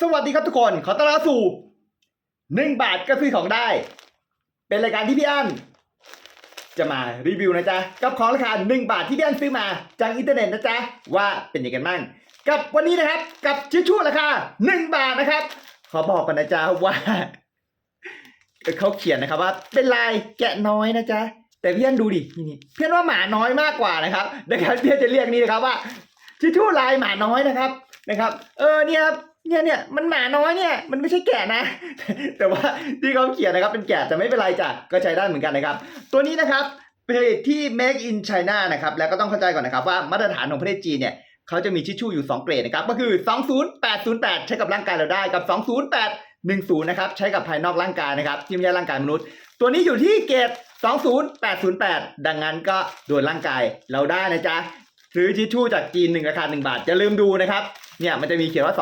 สวัสดีครับทุกคน ขอต้อนรับสู่หนึ่งบาทก็ซื้อของได้ เป็นรายการที่พี่อั้นจะมารีวิวนะจ๊ะ กับของราคาหนึ่งบาทที่พี่อั้นซื้อมาจากอินเทอร์เน็ตนะจ๊ะ ว่าเป็นยังไงกันบ้าง กับวันนี้นะครับ กับชิชชู่ราคาหนึ่งบาทนะครับ ขอบอกกันนะจ๊ะว่าเขาเขียนนะครับว่า เป็นลายแกะน้อยนะจ๊ะ แต่พี่อั้นดูดินี่นี่พี่อันว่าหมาน้อยมากกว่านะครับนะครับพี่อั้นจะเรียกนี่นะครับว่าชิชชู่ลายหมาน้อยนะครับนะครับ เออเนี่ยครับ เนี่ยเนี่ยมันหมาน้อยเนี่ยมันไม่ใช่แกะนะ แต่ว่าที่เขาเขียนนะครับเป็นแกะแต่ไม่เป็นไรจ้ะก็ใช้ได้เหมือนกันนะครับ ตัวนี้นะครับเป็นผลิตที่ make in China นะครับแล้วก็ต้องเข้าใจก่อนนะครับว่ามาตรฐานของประเทศจีนเนี่ยเขาจะมีทิชชู่อยู่ 2 เกรดนะครับก็คือ 20808 ใช้กับร่างกายเราได้กับ 20810นะครับใช้กับภายนอกร่างกายนะครับที่ไม่ใช่ร่างกายมนุษย์ ตัวนี้อยู่ที่เกรด20808 ดังนั้นก็โดนร่างกายเราได้นะจ๊ะ ซื้อทิชชู่จากจีนหนึ่งราคา1บาทอย่าลืมดูนะครับเนี่ยมันจะมีเขียนว่า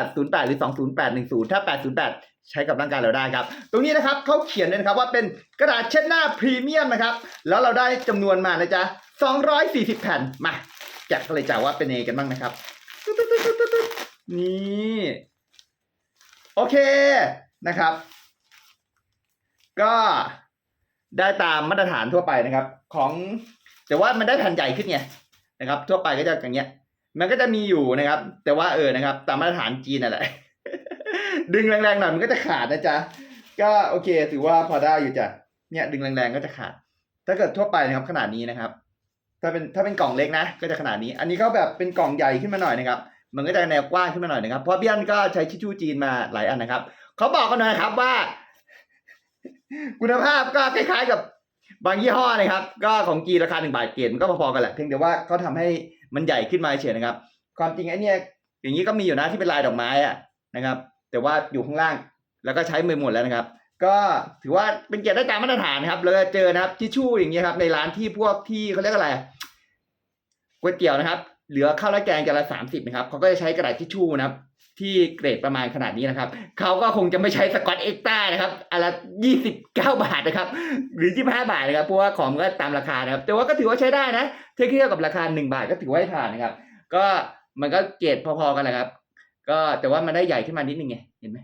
20808 หรือ 20810 ถ้า 808 ใช้กับร่างกายเราได้ครับ ตรงนี้นะครับเขาเขียนเลยนะครับว่าเป็นกระดาษเช็ดหน้าพรีเมียมนะครับ แล้วเราได้จำนวนมานะจ๊ะ 240 แผ่นมาแกะกันเลยจ้าว่าเป็นยังไงกันบ้างนะครับนี่โอเคนะครับ ก็ได้ตามมาตรฐานทั่วไปนะครับ ของแต่ว่ามันได้แผ่นใหญ่ขึ้นไง นะครับ ทั่วไปก็จะอย่างเงี้ย มันก็จะมีอยู่นะครับ แต่ว่าเออนะครับ ตามมาตรฐานจีนนั่นแหละดึงแรงๆหน่อยมันก็จะขาดนะจ๊ะก็โอเค ถือว่าพอได้อยู่จ้ะเนี่ยดึงแรงๆก็จะขาด ถ้าเกิดทั่วไปนะครับขนาดนี้นะครับ ถ้าเป็นถ้าเป็นกล่องเล็กนะ ก็จะขนาดนี้ อันนี้เขาแบบเป็นกล่องใหญ่ขึ้นมาหน่อยนะครับ มันก็จะแนวกว้างขึ้นมาหน่อยนะครับ เพราะพี่อันก็ใช้ทิชชู่จีนมาหลายอันนะครับ เขาบอกกันหน่อยครับว่า คุณภาพก็คล้ายๆกับ บางยี่ห้อนะครับ ก็ของจีนราคาหนึ่งบาทเกรดมันก็พอๆกันแหละเพียงแต่ว่าเขาทำให้มันใหญ่ขึ้นมาเฉยนะครับ ความจริงไอ้นี่อย่างนี้ก็มีอยู่นะที่เป็นลายดอกไม้อะนะครับ แต่ว่าอยู่ข้างล่างแล้วก็ใช้มือหมดแล้วนะครับ ก็ถือว่าเป็นเกียรติได้ตามมาตรฐานครับแล้วก็เจอนะครับทิชชู่อย่างเงี้ยครับในร้านที่พวกที่เขาเรียกอะไรก๋วยเตี๋ยวนะครับ เหลือข้าวและแกงจานละสามสิบนะครับเขาก็จะใช้กระดาษทิชชู่นะครับ ที่เกรดประมาณขนาดนี้นะครับ เขาก็คงจะไม่ใช้สกอตเอ็กต้านะครับอันละยี่สิบเก้าบาทนะครับ หรือยี่สิบห้าบาทนะครับ เพราะว่าของก็ตามราคานะครับ แต่ว่าก็ถือว่าใช้ได้นะเทียบเทียบกับราคาหนึ่งบาทก็ถือว่าให้ผ่านนะครับ ก็มันก็เกรดพอๆกันแหละครับ ก็แต่ว่ามันได้ใหญ่ขึ้นมานิดนึงไง เห็นไหม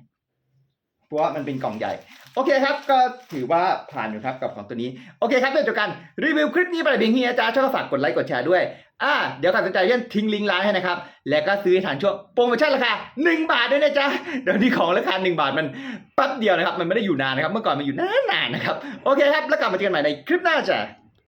เพราะว่ามันเป็นกล่องใหญ่ โอเคครับ ก็ถือว่าผ่านอยู่ครับกับของตัวนี้ โอเคครับเดี๋ยวจบกันรีวิวคลิปนี้ไปเพียงเฮียจ้าช่วยฝากกดไลค์กดแชร์ด้วยอ่าเดี๋ยวก่อสนใจเพื่อนทิ้งลิงก์ร้านให้นะครับ แล้วก็ซื้อฐานช่วงโปรโมชั่นราคา 1 บาทด้วยนะจ๊ะเดี๋ยวนี้ของราคา 1 บาทมันแป๊บเดียวนะครับ มันไม่ได้อยู่นานนะครับ เมื่อก่อนมันอยู่นานๆนะครับ โอเคครับ แล้วกลับมาเจอกันใหม่ในคลิปหน้าจ้ะ